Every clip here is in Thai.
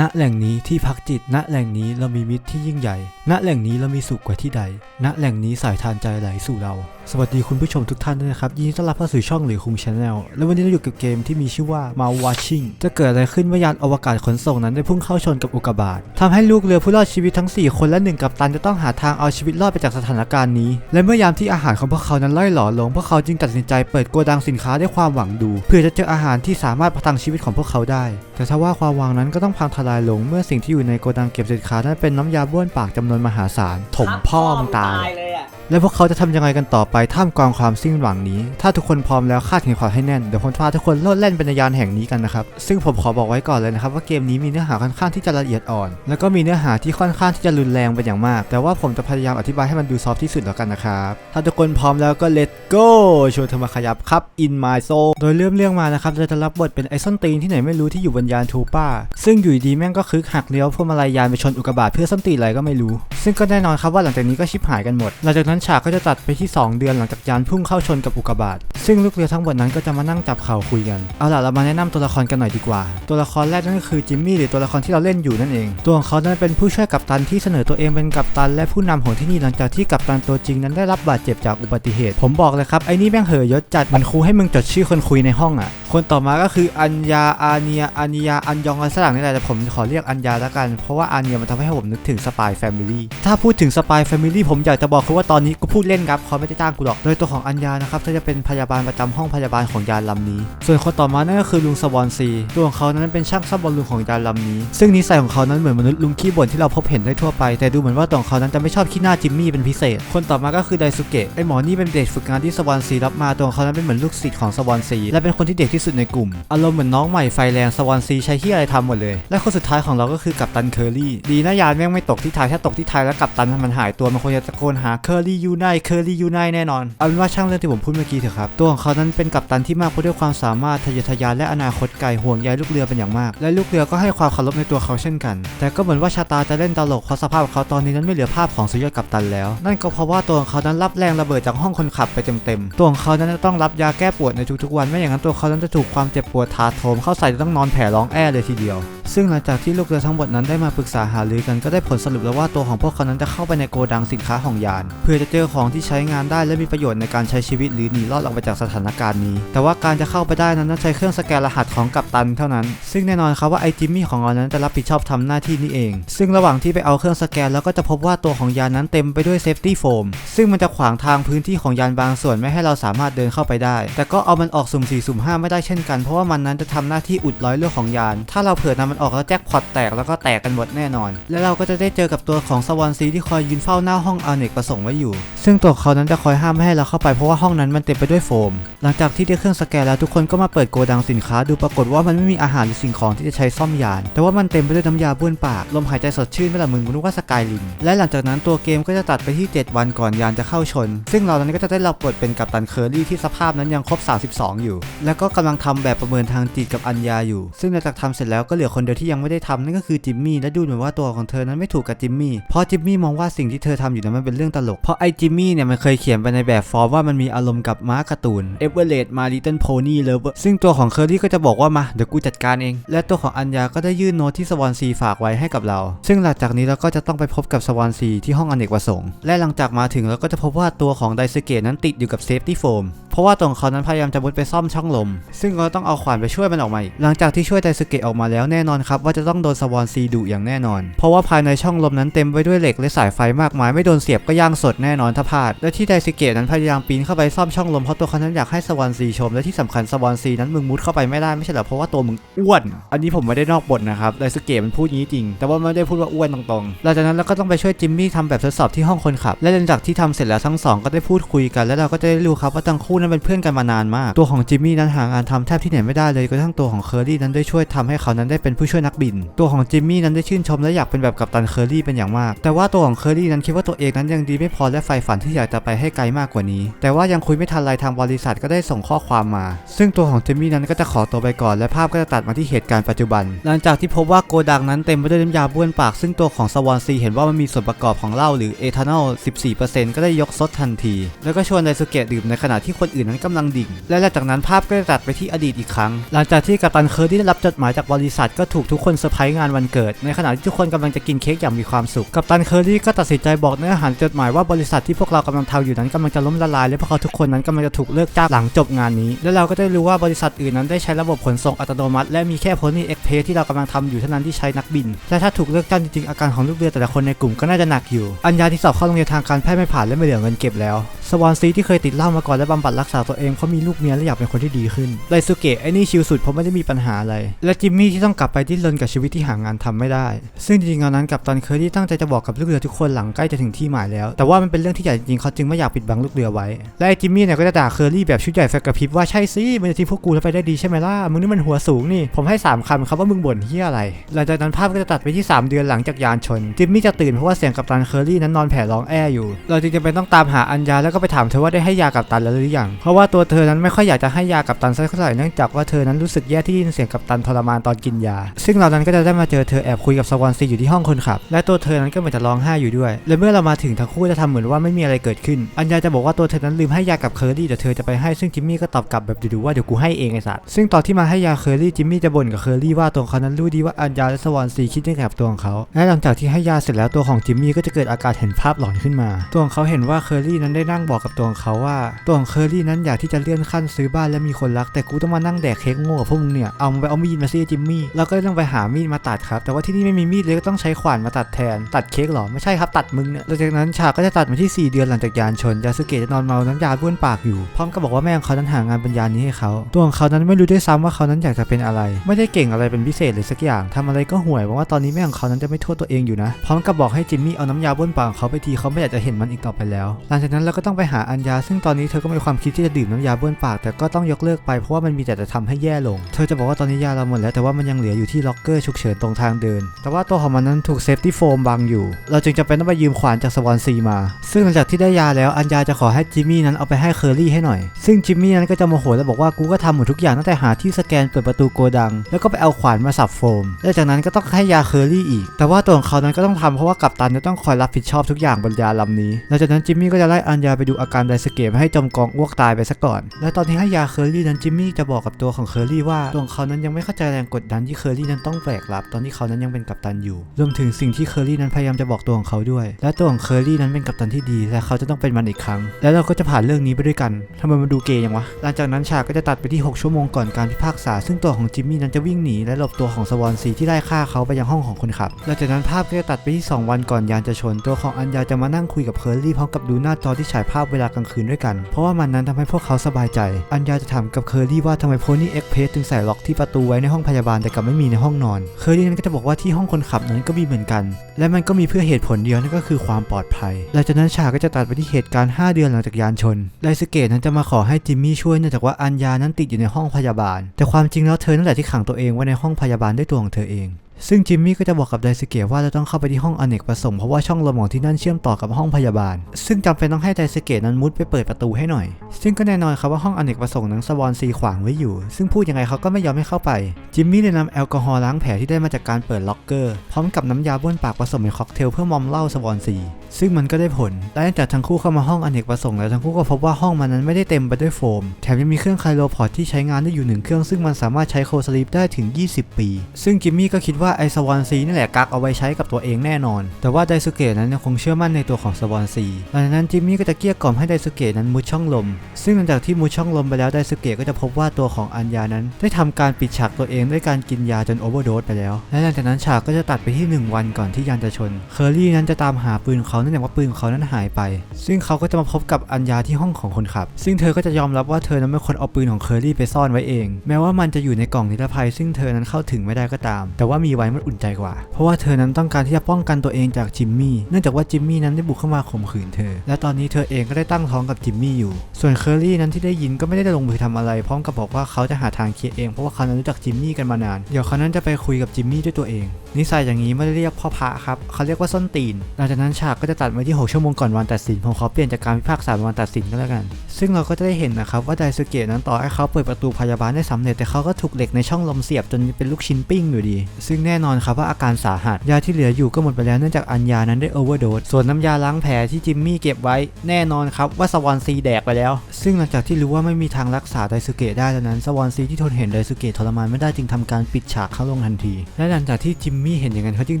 ณแหล่งนี้ที่พักจิต ณ แหล่งนี้เรามีมิตรที่ยิ่งใหญ่ ณ แหล่งนี้เรามีสุขกว่าที่ใด ณ แหล่งนี้สายทานใจไหลสู่เรา สวัสดีคุณผู้ชมทุกท่านด้วยนะครับ ยินดีต้อนรับเข้าสู่ช่องหรือคุงชาแนล และวันนี้เราอยู่กับเกมที่มีชื่อว่า m a Watching จะเกิดอะไรขึ้นเมื่อยานอวกาศขนส่งนั้นได้พุ่งเข้าชนกับอุกกาบาตทำให้ลูกเรือผู้รอดชีวิตทั้ง 4 คนและหนึ่งกัปตันจะต้องหาทางเอาชีวิตรอดไปจากสถานการณ์นี้ และเมื่อยามที่อาหารของพวกเขานั้นล่อยหล่อลง พวกเขาจึงตัดสินใจเปิดโกดังสินค้าด้วยความหวังดู เพื่อจะเจออาหารที่สามารถประทังชีวิตของพวกเขาได้ แต่ถ้าว่าความหวังนั้นก็ต้องพังทลายลงเมื่อสิ่งที่อยู่ในโกดังเก็บสินค้านั้นเป็นน้ำยาบ้วนปากจำนวนมหาศาลถมพ่อมงตายเลย และพวกเขาจะทำยังไงกันต่อไปท่ามกลางความสิ้นหวังนี้ ถ้าทุกคนพร้อมแล้วคาดเข็มขัดให้แน่น เดี๋ยวผมพาทุกคนโลดแล่นไปในยานแห่งนี้กันนะครับ ซึ่งผมขอบอกไว้ก่อนเลยนะครับว่าเกมนี้มีเนื้อหาค่อนข้างที่จะละเอียดอ่อน แล้วก็มีเนื้อหาที่ค่อนข้างที่จะรุนแรงเป็นอย่างมาก แต่ว่าผมจะพยายามอธิบายให้มันดูซอฟที่สุดแล้วกันนะครับ ถ้าทุกคนพร้อมแล้วก็ let's go ชวนเธอมาขยับครับ in my soul โดยเริ่มเรื่องมานะครับเราจะรับบทเป็นไอ้ส้นตีนที่ไหนไม่รู้ที่อยู่บนยานทูป้า ซึ่งอยู่ดีแม่งก็คึกหักเลี้ยวพวงมาลัยยานไปชนอุกกาบาตเพื่อส้นตีนอะไรก็ไม่รู้ ซึ่งก็แน่นอนครับว่าหลังจากนี้ก็ชิบหายกันหมดหลังจากนั้นฉากก็จะตัดไปที่ 2 เดือนหลังจากยานพุ่งเข้าชนกับอุกกาบาตซึ่งลูกเรือทั้งหมดนั้นก็จะมานั่งจับเข่าคุยกันเอาล่ะเรามาแนะนำตัวละครกันหน่อยดีกว่า ตัวละครแรกนั่นก็คือจิมมี่หรือตัวละครที่เราเล่นอยู่นั่นเอง ตัวของเขานั้นเป็นผู้ช่วยกัปตันที่เสนอตัวเองเป็นกัปตัน และผู้นำของที่นี่หลังจากที่กัปตันตัวจริงนั้นได้รับบาดเจ็บจากอุบัติเหตุ ผมบอกเลยครับไอ้นี่แม่งเหยยศจัดมันครูให้มึงจดชื่อคนคุยในห้องอะ คนต่อมาก็คืออัญญาอาเนียอานิยาอันยองอะไรสักอย่างนี่แหละแต่ผมขอเรียกอัญญาแล้วกัน เพราะว่าอาเนียมันทำให้ผมนึกถึงสปายแฟมิลี่ถ้าพูดถึงสปายแฟมิลี่ผมอยากจะบอกคือว่าตอนนี้กูพูดเล่นครับเขาไม่ได้จ้างกูหรอกโดยตัวของอัญญานะครับเธอจะเป็นพยาบาลประจำห้องพยาบาลของยานลำนี้ ส่วนคนต่อมานั่นก็คือลุงสวอนซีตัวของเขานั้นเป็นช่างซ่อมบอลลูนของยานลำนี้ ซึ่งนิสัยของเขานั้นเหมือนมนุษย์ลุงขี้บ่นที่เราพบเห็นได้ทั่วไป แต่ดูเหมือนว่าตัวของเขานั้นจะไม่ชอบขี้หน้าจิมมี่เป็นพิเศษ คนต่อมาก็คือไดซุเกะไอหมอนี่เป็นเด็กฝึกงานที่สวอนซีรับมาตัวของเขานั้นเป็นเหมือนลูกศิษย์ของสวอนซีและเป็นคนที่เด็กที่สุดในกลุ่มอารมณ์เหมือนน้องใหม่ไฟแรงสวอนซีใช้ที่อะไรทำหมดเลย และคนสุดท้ายของเราก็คือกัปตันเคอรี่ดีนะยานแม่งไม่ตกที่ไทยถ้าตกที่ไทยแล้วกัปตันมันหายตัวมันคงจะตะโกนหาเคอรี่ยูไนเคอรี่ยูไนแน่นอน เอาเป็นว่าช่างเรื่องที่ผมพูดเมื่อกี้เถอะครับ ตัวของเขานั้นเป็นกัปตันที่มากไปด้วยความสามารถทะเยอทะยานและอนาคตไกลห่วงใยลูกเรือเป็นอย่างมาก และลูกเรือก็ให้ความเคารพในตัวเขาเช่นกัน แต่ก็เหมือนว่าชะตาจะเล่นตลกเพราะสภาพของเขาตอนนี้นั้นไม่เหลือภาพของสุดยอดกัปตันแล้ว นั่นก็เพราะว่าตัวของเขานั้นรับแรงระเบิดจากห้องคนขับไปเต็มๆตัวของเขานั้นจะต้องรับยาแก้ปวดในทุกๆวันไม่อย่างนั้นตัวเขานั้นจะถูกความเจ็บปวดถาโถมเข้าใส่จะต้องนอนแผ่ร้องแอ้เลยทีเดียว ซึ่งหลังจากที่ลูกเรือทั้งหมดนั้นได้มาปรึกษาหารือกันก็ได้ผลสรุปแล้วว่าตัวของพวกเขานั้นจะเข้าไปในโกดังสินค้าของยาน เพื่อจะเจอของที่ใช้งานได้และมีประโยชน์ในการใช้ชีวิตหรือหนีรอดออกไปจากสถานการณ์นี้ แต่ว่าการจะเข้าไปได้นั้นต้องใช้เครื่องสแกนรหัสของกัปตันเท่านั้น ซึ่งแน่นอนครับว่าไอจิมมี่ของเรานั้นจะรับผิดชอบทำหน้าที่นี้เอง ซึ่งระหว่างที่ไปเอาเครื่องสแกนแล้วก็จะพบว่าตัวของยานนั้นเต็มไปด้วยเซฟตี้โฟมซึ่งมันจะขวางทางพื้นที่ของยานบางส่วนไม่ให้เราสามารถเดินเข้าไปได้ แต่ก็เอามันออกสุ่ม4สุ่ม5ไม่ได้เช่นกันเพราะว่ามันนั้นจะทำหน้าที่อุดร้อยเรื่องของยาน ถ้าเราเผื่อนำมันออกแล้วแจ็คพอตแตกแล้วก็แตกกันหมดแน่นอน และเราก็จะได้เจอกับตัวของสวอนซีที่คอยยืนเฝ้าหน้าห้องอเนกประสงค์ไว้อยู่ ซึ่งตัวเขานั้นจะคอยห้ามไม่ให้เราเข้าไปเพราะว่าห้องนั้นมันเต็มไปด้วยโฟม หลังจากที่ได้เครื่องสแกนแล้วทุกคนก็มาเปิดโกดังสินค้า ดูปรากฏว่ามันไม่มีอาหารหรือสิ่งของที่จะใช้ซ่อมยาน แต่ว่ามันเต็มไปด้วยน้ำยาบ้วนปากลมหายใจสดชื่นไม่ละมึงนึกว่าสกายลินและหลังจากนั้นตัวเกมก็จะตัดไปที่ 7 วันก่อนยานจะเข้าชน ซึ่งเรานั้นก็จะได้รับบทเป็นกัปตันเคอรี่ที่สภาพนั้นยังครบ 32 อยู่ แล้วก็กำลังทำแบบประเมินทางจิตกับอัญญาอยู่ ซึ่งหลังจากทำเสร็จแล้วก็เหลือคนดียวที่ยังไม่ได้ทำนั่นก็คือจิมมี่และดูเหมือนว่าตัวของเธอนั้นไม่ถูกกับจิมมี่เพราะจิมมี่มองว่าสิ่งที่เธอทำอยู่นั้นมันเป็นเรื่องตลกเพราะไอ้จิมมี่เนี่ยมันเคยเขียนไปในแบบฟอร์มว่ามันมีอารมณ์กับม้าการ์ตูนเอเวอเรสต์มาลิตเติ้ลโพนี่เลฟซึ่งตัวของเคอรี่ก็จะบอกว่ามาเดี๋ยวกูจัดการเอง และตัวของอัญญาก็ได้ยื่นโน้ตที่สวอนซีฝากไว้ให้กับเรา ซึ่งหลังจากนี้เราก็จะต้องไปพบกับสวอนซีที่ห้องอเนกประสงค์และหลังจากมาถึงเราก็จะพบว่าตัวของไดซึเกะนั้นติดอยู่กับเซฟตี้โฟมเพราะว่าตัวของเขานั้นพยายามจะมุดไปซ่อมช่องลม ซึ่งเราต้องเอาขวานไปช่วยมันออกมาอีกหลังจากที่ช่วยไดซึเกะออกมาแล้วแน่นอนครับว่าจะต้องโดนสวอนซีดุอย่างแน่นอน เพราะว่าภายในช่องลมนั้นเต็มไปด้วยเหล็กและสายไฟมากมายไม่โดนเสียบก็ย่างสดแน่นอนถ้าพลาด และที่ไดซึเกะนั้นพยายามปีนเข้าไปซ่อมช่องลมเพราะตัวเขานั้นอยากให้สวอนซีชมและที่สำคัญสวอนซีนั้นมึงมุดเข้าไปไม่ได้ไม่ใช่หรอเพราะว่าตัวมึงอ้วน อันนี้ผมไม่ได้นอกบทนะครับไดซึเกะมันพูดงี้จริง แต่ว่าไม่ได้พูดว่าอ้วนตรงๆหลังจากนั้นเราก็ต้องไปช่วยจิมมี่ทำแบบทดสอบที่ห้องคนขับ และหลังจากที่ทำเสร็จแล้วทั้งสองก็ได้พูดคุยกัน และเราก็จะได้รู้ครับว่าทั้งคู่นั้นเป็นเพื่อนกันมานานมาก ตัวของจิมมี่นั้นหางานทำแทบที่ไหนไม่ได้เลยกระทั่งตัวของเคอรี่นั้นได้ช่วยทำให้เขานั้นได้เป็นผู้ช่วยนักบิน ตัวของจิมมี่นั้นได้ชื่นชมและอยากเป็นแบบกัปตันเคอร์รี่เป็นอย่างมาก แต่ว่าตัวของเคอร์รี่นั้นคิดว่าตัวเองนั้นยังดีไม่พอและใฝ่ฝันที่อยากจะไปให้ไกลมากกว่านี้ แต่ว่ายังคุยไม่ทันไรทางบริษัทก็ได้ส่งข้อความมา ซึ่งตัวของจิมมี่นั้นก็จะขอตัวไปก่อน และภาพก็จะตัดมาที่เหตุการณ์ปัจจุบัน หลังจากที่พบว่าโกดังนั้นเต็มไปด้วยน้ำยาบ้วนปาก ซึ่งตัวของสวอนซีเห็นว่ามันมีส่วนประกอบของเหล้าหรือเอทานอล 14%ก็ได้ยกซดทันที แล้วก็ชวนไดสุเกะดื่มในขณะที่คนอื่นนั้นกำลังดิ่ง และหลังจากนั้นภาพก็จะตัดไปที่อดีตอีกครั้ง หลังจากที่กัปตันเคิร์ที่ได้รับจดหมายจากบริษัทก็ถูกทุกคนเซอร์ไพรส์งานวันเกิด ในขณะที่ทุกคนกำลังจะกินเค้กอย่างมีความสุข กัปตันเคิร์ดี้ก็ตัดสินใจบอกเนื้อหาจดหมายว่าบริษัทที่พวกเรากำลังทำอยู่นั้นกำลังจะล้มละลายและพวกเขาทุกคนนั้นกำลังจะถูกเลิกจ้างหลังจบงานนี้ และเราก็ได้รู้ว่าบริษัทอื่นนั้นได้ใช้ระบบขนส่งอัตโนมัติและมีแค่โพนี่เอ็กเพที่เรากำลังทำอยู่เท่านั้นที่ใช้นักบิน และถ้าถูกเลิกจ้างจริงๆอาการของลูกเรือแต่ละคนในกลุ่มก็น่าจะหนักอยู่ อัญญาที่สอบเข้าโรงเรียนทางการแพทย์ไม่ผ่านและไม่เหลือเงินเก็บแล้วสวอนซีที่เคยติดเหล้ามาก่อนและบำบัดรักษาตัวเองเพราะมีลูกเมียและอยากเป็นคนที่ดีขึ้นไดสุเกะไอ้นี่ชิลสุดเพราะไม่ได้มีปัญหาอะไร และจิมมี่ที่ต้องกลับไปดิ้นรนกับชีวิตที่หางานทำไม่ได้ ซึ่งจริงๆตอนนั้นกับตันเคอร์ที่ตั้งใจจะบอกกับลูกเรือทุกคนหลังใกล้จะถึงที่หมายแล้ว แต่ว่ามันเป็นเรื่องที่ใหญ่จริงเขาจึงไม่อยากปิดบังลูกเรือไว้ และไอ้จิมมี่เนี่ยก็จะด่าเคอร์รี่แบบชุดใหญ่แฟกกระพริบว่าใช่สิมันจะทิ้งพวกกูแล้วไปได้ดีใช่ไหมล่ะ มึงนี่มันหัวสูงนี่ ผมให้สามคำครับว่ามึงบ่นเฮียอะไร หลังจากนั้นภาพก็จะตัดไปที่ 3 เดือนหลังจากยานชน จิมมี่จะตื่นเพราะว่าเสียงกัปตันเคอร์รี่นั้นนอนแผ่ร้องแอ้อยู่ เราจึงจะเป็นต้องตามหาอัญญาแล้วก็ไปถามเธอว่าได้ให้ยากัปตันแล้วหรือยัง เพราะว่าตัวเธอนั้นไม่ค่อยอยากจะให้ยากัปตันสักเท่าไหร่เนื่องจากว่าเธอนั้นรู้สึกแย่ที่ได้ยินเสียงกัปตันทรมานตอนกินยาซึ่งเรานั้นก็จะได้มาเจอเธอแอบคุยกับสวอนซีอยู่ที่ห้องคนขับ และตัวเธอนั้นก็เหมือนจะร้องไห้อยู่ด้วย และเมื่อเรามาถึงทั้งคู่จะทำเหมือนว่าไม่มีอะไรเกิดขึ้น อัญญาจะบอกว่าตัวเธอนั้นลืมให้ยากับเคอร์รี่แต่เธอจะไปให้ซึ่งจิมมี่ก็ตอบกลับแบบดูๆว่าเดี๋ยวกูให้เองไอ้สัสซึ่งตอนที่มาให้ยาเคอร์รี่จิมมี่จะบ่นกับเคอร์รี่ว่าตัวเขานั้นรู้ดีว่าอัญญาและสวอนซีคิดยังไงกับตัวของเขาและหลังจากที่ให้ยาเสร็จแล้วตัวของจิมมี่ก็จะเกิดอาการเห็นภาพหลอนขึ้นมา ตัวของเขาเห็นว่าเคอร์รี่นั้นได้นั่งบอกกับตัวของเขาว่า ตัวของเคอร์รี่นั้นอยากที่จะเลื่อนขั้นซื้อบ้านและมีคนรัก แต่กูต้องมานั่งแดกเค้กโง่กับพวกมึงเนี่ยเอาไปเอามีดมาซิจิมมี่แล้วก็เยต้องไปหามีดมาตัดครับ แต่ว่าที่นี่ไม่มีมีดเลยก็ต้องใช้ขวานมาตัดแทน ตัดเค้กหรอ ไม่ใช่ครับตัดมึงเนี่ยหลังจากนั้นฉากก็จะตัดมาที่ 4 เดือนหลังจากยานชน ยาสึเกะจะนอนเมาน้ำยาบ้วนปากอยู่ พร้อมกับบอกว่าแม่ของเขานั้นหางานเป็นยานนี้ให้เขา ตัวของเขานั้นไม่รู้ด้วยซ้ำว่าเขานั้นอยากจะเป็นอะไร ไม่ได้เก่งอะไรเป็นพิเศษเลยสักอย่างทำอะไรก็ห่วยว่าตอนนี้แม่ของเขานั้นจะไม่โทษตัวเองอยู่นะ พร้อมกับบอกให้จิมมี่เอาน้ำยาบ้วนปากของเขาไปทีเขาไม่อยากจะเห็นมันอีกต่อไปแล้ว หลังจากนั้นเราก็ต้องไปหาอัญญาซึ่งตอนนี้เธอก็มีความคิดที่จะดื่มน้ำยาบ้วนปาก แต่ก็ต้องยกเลิกไปเพราะว่ามันมีแต่จะทำให้แย่ลง เธอจะบอกว่าตอนนี้ยาเราหมดแล้วแต่ว่ามันยังเหลืออยู่ที่ล็อกเกอร์ฉุกเฉินตรงทางเดิน แต่ว่าตัวของมันนั้นถูกเซฟตี้โฟมบังอยู่ เราจึงจะเป็นต้องไปยืมขวานจากสวอนซีมา ซึ่งหลังจากที่ได้ยาแล้วอัญญาจะขอให้จิมมี่นั้นเอาไปให้เคอรี่ให้หน่อย ซึ่งจิมมี่นั้นก็จะโมโหและบอกว่ากูก็ทำหมดทุกอย่างตั้งแต่หาที่สแกนเปิดประตูโกดัง แล้วก็ไปเอาขวานมาสับโฟม และจากนั้นก็ต้องให้ยาเคอรี่อีก แต่ว่าตัวของเขานั้นก็ต้องทำเพราะว่ากัปตันจะต้องคอยรับผิดชอบทุกอย่างบนยาลำนี้หลังจากนั้นจิมมี่ก็จะไล่อัญญาไปดูอาการไดสเกมให้จมกองอ้วกตายไปซะก่อน และตอนที่ให้ยาเคอรี่นั้นจิมมี่จะบอกกับตัวของเคอรี่ว่าตัวของเขานั้นยังไม่เข้าใจแรงกดดันที่เคอรนั้นต้องแบกรับตอนที่เขานั้นยังเป็นกัปตันอยู่ รวมถึงสิ่งที่เคอรี่นั้นพยายามจะบอกตัวของเขาด้วย และตัวของเคอรี่นั้นเป็นกัปตันที่ดี และเขาจะต้องเป็นมันอีกครั้ง แล้วเราก็จะผ่านเรื่องนี้ไปด้วยกันทำไมมันดูเกย์ยังวะ หลังจากนั้นฉากก็จะตัดไปที่ 6 ชั่วโมงก่อนการพิพากษา ซึ่งตัวของจิมมี่นั้นจะวิ่งหนีและหลบตัวของสวอนซีที่ไล่ฆ่าเขาไปยังห้องของคนขับ หลังจากนั้นภาพก็จะตัดไปที่ 2 วันก่อนยานจะชน ตัวของอัญญาจะมานั่งคุยกับเคอรี่พร้อมกับดูหน้าจอที่ฉายภาพเวลากลางคืนด้วยกัน เพราะว่ามันนั้นทำให้พวกเขาสบายใจ อัญญาจะถามกับเคอรี่ว่าทำไมโพนี่เอ็กเพสถึงใส่ล็อกที่ประตูไว้ในห้องพยาบาลแต่กลับไม่มีในห้องนอน เคอรี่นั้นก็จะบอกว่าที่ห้องคนขับนั้นก็มีเหมือนกัน และมันก็มีเพื่อเหตุผลเดียวนั่นก็คือความปลอดภัยหลังจากนั้นฉากก็จะตัดไปที่เหตุการณ์ 5 เดือนหลังจากยานชนไดสเกตนั้นจะมาขอให้จิมมี่ช่วยเนื่องจากว่าอัญญานั้นติดอยู่ในห้องพยาบาล แต่ความจริงแล้วเธอนั่นแหละที่ขังตัวเองไว้ในห้องพยาบาลด้วยตัวของเธอเอง ซึ่งจิมมี่ก็จะบอกกับไดสเกะว่าจะต้องเข้าไปที่ห้องอเนกประสงค์เพราะว่าช่องลมของที่นั่นเชื่อมต่อกับห้องพยาบาล ซึ่งจำเป็นต้องให้ไดสเกะนั้นมุดไปเปิดประตูให้หน่อย ซึ่งก็แน่นอนครับว่าห้องอเนกประสงค์นั้นสวอนซีขวางไว้อยู่ ซึ่งพูดยังไงเขาก็ไม่ยอมให้เข้าไป จิมมี่เลยนำแอลกอฮอล์ล้างแผลที่ได้มาจากการเปิดล็อกเกอร์ พร้อมกับน้ำยาบ้วนปากผสมในค็อกเทลเพื่อมอมเหล้าสวอนซี ซึ่งมันก็ได้ผลและหลังจากทั้งคู่เข้ามาห้องอเนกประสงค์แล้วทั้งคู่ก็พบว่าห้องมันนั้นไม่ได้เต็มไปด้วยโฟม แถมยังมีเครื่องไคโรพอร์ตที่ใช้งานได้อยู่หนึ่งเครื่องซึ่งมันสามารถใช้โคสลีปได้ถึง 20 ปี ซึ่งจิมมี่ก็คิดว่าไอสวอนซีนี่แหละกักเอาไว้ใช้กับตัวเองแน่นอน แต่ว่าไดสุเกะนั้นยังคงเชื่อมั่นในตัวของสวอนซีหลังจากนั้นจิมมี่ก็จะเกลี้ยกล่อมให้ไดสุเกะนั้นมุดช่องลม ซึ่งหลังจากที่มุดช่องลมไปแล้วไดสุเกะก็จะพบว่าตัวของอัญญานั้น ได้ทำการปิดฉากตัวเองด้วยการกินยาจนโอเวอร์โดสไปแล้ว และหลังจากนั้นฉากก็จะตัดไปที่ 1 วันก่อนที่ยานจะชนเคอรี่นั้นจะตามหาปืนเขานื่องจากว่าปืนของเขานั้นหายไป ซึ่งเขาก็จะมาพบกับอัญญาที่ห้องของคนขับ ซึ่งเธอก็จะยอมรับว่าเธอนั้นเป็นคนเอาปืนของเคอรี่ไปซ่อนไว้เอง แม้ว่ามันจะอยู่ในกล่องนิรภัย ซึ่งเธอนั้นเข้าถึงไม่ได้ก็ตาม แต่ว่ามีไว้มันอุ่นใจกว่า เพราะว่าเธอนั้นต้องการที่จะป้องกันตัวเองจากจิมมี่ เนื่องจากว่าจิมมี่นั้นได้บุกเข้ามาข่มขืนเธอ และตอนนี้เธอเองก็ได้ตั้งท้องกับจิมมี่อยู่ ส่วนเคอรี่นั้นที่ได้ยินก็ไม่ได้ลงมือทำอะไร พร้อมกับบอกว่าเขาจะหาทางเคลียร์เองเพราะว่าเขานั้นรู้จักจิมมี่กันมานาน เดี๋ยวเขานั้นจะไปคุยกับจิมมี่ด้วยตัวเอง นิสัยอย่างนี้ไม่ได้เรียกพ่อพระครับ เขาเรียกว่าส้นตีน หลังจากนั้นฉากก็จะตัดมาที่ 6 ชั่วโมงก่อนวันตัดสิน ผมขอเปลี่ยนจากการพิพากษาเป็นวันตัดสินก็แล้วกัน ซึ่งเราก็จะได้เห็นนะครับว่าไดสุเกะนั้นต่อให้เขาเปิดประตูพยาบาลได้สำเร็จแต่เขาก็ถูกเหล็กในช่องลมเสียบจนเป็นลูกชิ้นปิ้งอยู่ดี ซึ่งแน่นอนครับว่าอาการสาหัสยาที่เหลืออยู่ก็หมดไปแล้วเนื่องจากอัญญานั้นได้โอเวอร์โดสส่วนน้ำยาล้างแผลที่จิมมี่เก็บไว้แน่นอนครับว่าสวอนซีแดกไปแล้ว ซึ่งหลังจากที่รู้ว่าไม่มีทางรักษาไดสุเกะได้แล้วนั้นสวอนซีที่ทนเห็นไดสุเกะทรมานไม่ได้จึงทำการปิดฉากเขาลงทันที และหลังจากที่จิมมี่เห็นอย่างนั้นเขาจึง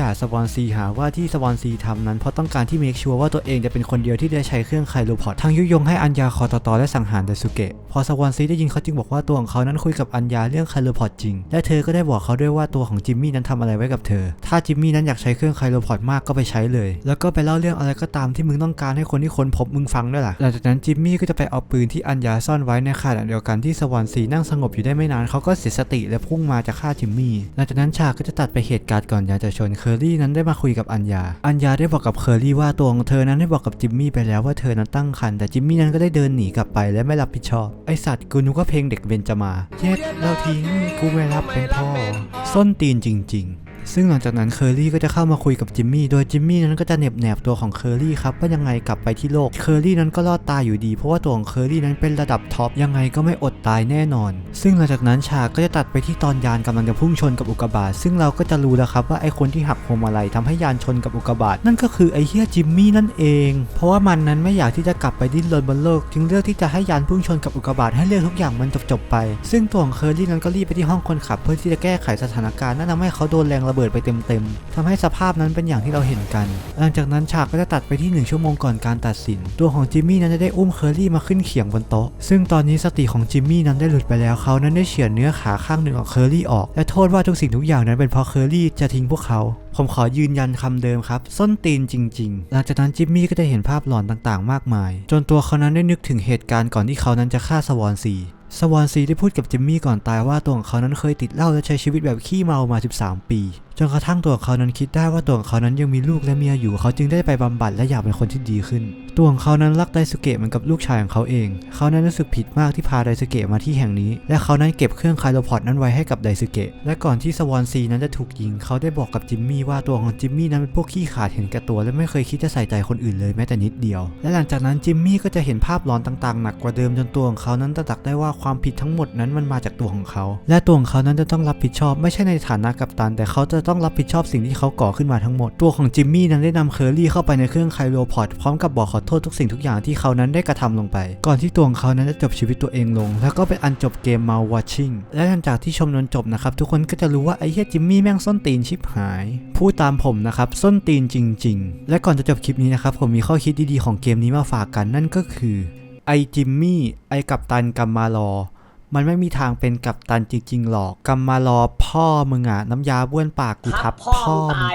ด่าสวอนซีหาว่าที่สวอนซีทำนั้นเพราะต้องการที่เมคชัวร์ว่าตัวเองจะเป็นคนเดียวที่ได้ใช้เครื่องไคโรพอดทั้งยุยงให้อัญญาคอตตอและสังหารไดสุเกะ พอสวอนซีได้ยินเขาจึงบอกว่าตัวของเขานั้นคุยกับอัญญาเรื่องไคโรพอดจริง และเธอก็ได้บอกเขาด้วยว่าตัวของจิมมี่นั้นทำอะไรไว้กับเธอ ถ้าจิมมี่นั้นอยากใช้เครื่องไคโรพอดมากก็ไปใช้เลย แล้วก็ไปเล่าเรื่องอะไรก็ตามที่มึงต้องการให้คนที่ค้นพบมึงฟังด้วยล่ะ หลังจากนั้นจิมมี่ก็จะไปเอาปืนที่อัญญาซ่อนไว้ในขณะเดียวกันที่สวอนซีนั่งสงบอยู่ได้ไม่นานเขาก็เสียสติและพุ่งมาจะฆ่าจิมมี่ หลังจากนั้นฉากก็จะตัดไปเหตุการณ์ก่อนยาจะชนเคอรี่นั้นได้มาคุยกับอัญญา อัญญาได้บอกกับเคอรี่ว่าตัวของเธอนั้นได้บอกกับจิมมี่ไปแล้วว่าเธอนั้นตั้งครรภ์แต่จิมมี่นั้นก็ได้เดินหนีกลับไปและไม่รับผิดชอบ ไอสัตว์กูนึกว่าเพลงเด็กเบนจะมา เย็ดเราทิ้งกูไม่รับเป็นพ่อ ส้นตีนจริง ๆ ซึ่งหลังจากนั้นเคอรี่ก็จะเข้ามาคุยกับจิมมี่ โดยจิมมี่นั้นก็จะเหน็บแนบตัวของเคอรี่ครับว่ายังไงกลับไปที่โลก เคอรี่นั้นก็รอดตายอยู่ดี เพราะว่าตัวของเคอรี่นั้นเป็นระดับท็อปยังไงก็ไม่อดตายแน่นอน ซึ่งหลังจากนั้นฉากก็จะตัดไปที่ตอนยานกำลังจะพุ่งชนกับอุกกาบาตซึ่งเราก็จะรู้แล้วครับว่าไอคนที่หักพวงมาลัยทำให้ยานชนกับอุกกาบาตนั่นก็คือไอเฮียจิมมี่นั่นเอง เพราะว่ามันนั้นไม่อยากที่จะกลับไปดิ้นรนบนโลก จึงเลือกที่จะให้ยานพุ่งชนกับอุกกาบาตให้เรื่องทุกอย่างมันจบๆไป ซึ่งตัวของเคอรี่นั้นก็รีบไปที่ห้องคนขับเพื่อที่จะแก้ไขสถานการณ์นั่นทำให้เขาโดนแรงระระเบิดไปเต็มๆทำให้สภาพนั้นเป็นอย่างที่เราเห็นกัน หลังจากนั้นฉากก็จะตัดไปที่หนึ่งชั่วโมงก่อนการตัดสิน ตัวของจิมมี่นั้นจะได้อุ้มเคอรี่มาขึ้นเขียงบนโต๊ะ ซึ่งตอนนี้สติของจิมมี่นั้นได้หลุดไปแล้วเขานั้นได้เฉือนเนื้อขาข้างหนึ่งของเคอรี่ออก และโทษว่าทุกสิ่งทุกอย่างนั้นเป็นเพราะเคอรี่จะทิ้งพวกเขาผมขอยืนยันคำเดิมครับ ส้นตีนจริง ๆ หลังจากนั้นจิมมี่ก็จะเห็นภาพหลอนต่างๆ มากมาย จนตัวเขานั้นได้นึกถึงเหตุการณ์ก่อนที่เขานั้นจะฆ่าสวอนซี สวอนซีได้พูดกับจิมมี่ก่อนตายว่าตัวของเขานั้นเคยติดเหล้าและใช้ชีวิตแบบขี้เมามา 13 ปีจนกระทั่งตัวของเขานั้นคิดได้ว่าตัวของเขานั้นยังมีลูกและเมียอยู่ เขาจึงได้ไปบำบัดและอยากเป็นคนที่ดีขึ้น ตัวของเขานั้นรักไดสุเกะเหมือนกับลูกชายของเขาเอง เขานั้นรู้สึกผิดมากที่พาไดสุเกะมาที่แห่งนี้ และเขานั้นเก็บเครื่องไคโรพอดนั้นไว้ให้กับไดสุเกะ และก่อนที่สวอนซีนั้นจะถูกยิง เขาได้บอกกับจิมมี่ว่าตัวของจิมมี่นั้นเป็นพวกขี้ขาดเห็นแก่ตัว และไม่เคยคิดจะใส่ใจคนอื่นเลยแม้แต่นิดเดียว และหลังจากนั้นจิมมี่ก็จะเห็นภาพหลอนต่างๆ หนักกว่าเดิมจนตัวของเขานั้นตระหนักได้ว่าความผิดทั้งหมดนั้นมันมาจากตัวของเขา และตัวของเขานั้นจะต้องรับผิดชอบไม่ใช่ในฐานะกัปตันแต่เขาจะต้องรับผิดชอบสิ่งที่เขาก่อขึ้นมาทั้งหมด ตัวของจิมมี่นั้นได้นำเคอร์รี่เข้าไปในเครื่องไคลโรพอดพร้อมกับบอกขอโทษทุกสิ่งทุกอย่างที่เขานั้นได้กระทำลงไป ก่อนที่ตัวของเขานั้นจะจบชีวิตตัวเองลง แล้วก็เป็นอันจบเกมเมา watching และหลังจากที่ชมจนจบนะครับทุกคนก็จะรู้ว่าไอ้เหี้ยจิมมี่แม่งส้นตีนชิบหาย พูดตามผมนะครับส้นตีนจริง ๆ และก่อนจะจบคลิปนี้นะครับผมมีข้อคิดดีๆของเกมนี้มาฝากกันนั่นก็คือไอจิมมี่ไอกัปตันกัมมารอ มันไม่มีทางเป็นกัปตันจริงๆหรอกกัมมารอพ่อมึงอะน้ำยาบ้วนปากกูทับพ่อมึงตาย